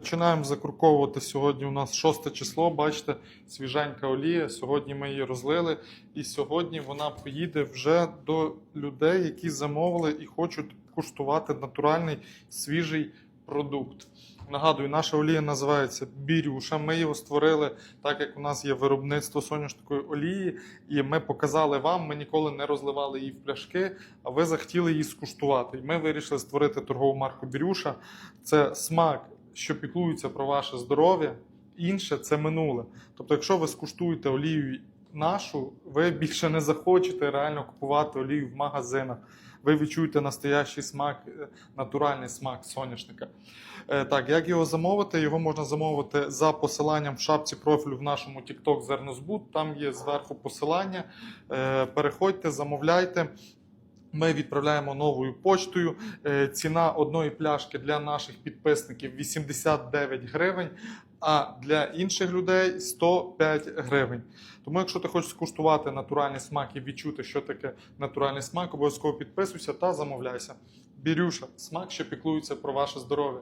Починаємо закруковувати сьогодні. У нас 6 число. Бачите, свіженька олія. Сьогодні ми її розлили, і сьогодні вона поїде вже до людей, які замовили і хочуть куштувати натуральний свіжий продукт. Нагадую, наша олія називається Бірюша. Ми його створили так, як у нас є виробництво соняшникової олії, і ми показали вам. Ми ніколи не розливали її в пляшки, а ви захотіли її скуштувати. І ми вирішили створити торгову марку Бірюша. Це смак, що піклується про ваше здоров'я. Інше це минуле. Тобто, якщо ви скуштуєте олію нашу, ви більше не захочете реально купувати олію в магазинах. Ви відчуєте настоящий смак, е, натуральний смак соняшника. Е, Так, як його замовити? Його можна замовити за посиланням в шапці профілю в нашому TikTok Зернозбут. Там є зверху посилання. Е, Переходьте, замовляйте. Ми відправляємо новою почтою. Е, Ціна одної пляшки для наших підписників 89 гривень, а для інших людей 105 гривень. Тому, якщо ти хочеш скуштувати натуральний смак і відчути, що таке натуральний смак, обов'язково підписуйся та замовляйся. Бірюша, смак, що піклується про ваше здоров'я.